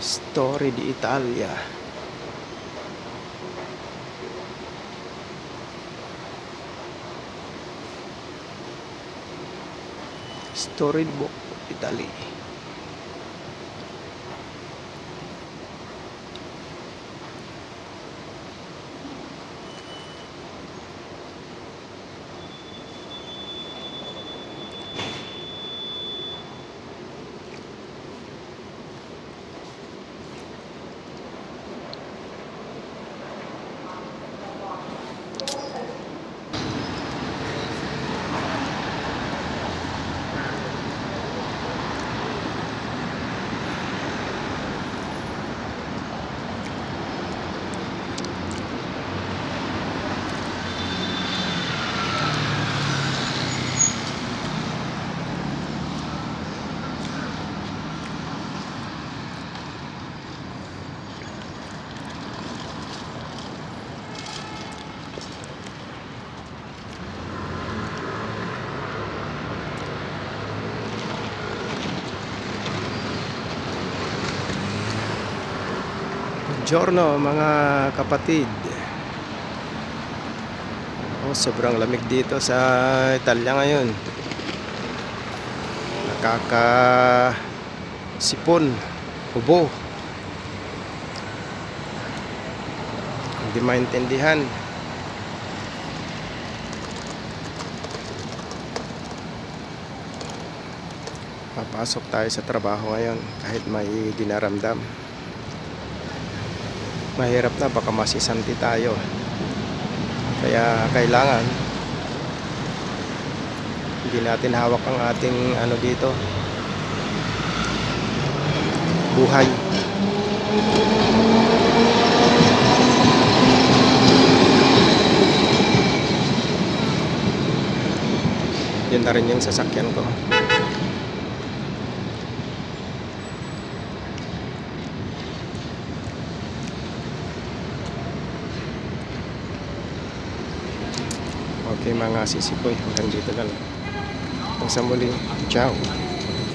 Story di Italia. Storybook Italy. Buongiorno mga kapatid. Oh, sobrang lamig dito sa Italia ngayon. Nakaka sipon, ubo. Hindi maintindihan. Papasok tayo sa trabaho ngayon kahit may dinaramdam mahirap na baka masisanti tayo. Kaya kailangan hindi natin hawak ang ating ano dito. Buhay. Yun na rin yung sasakyan ko Okay mga sisipoy, hanggang dito na lang. Hanggang sa muli, ciao!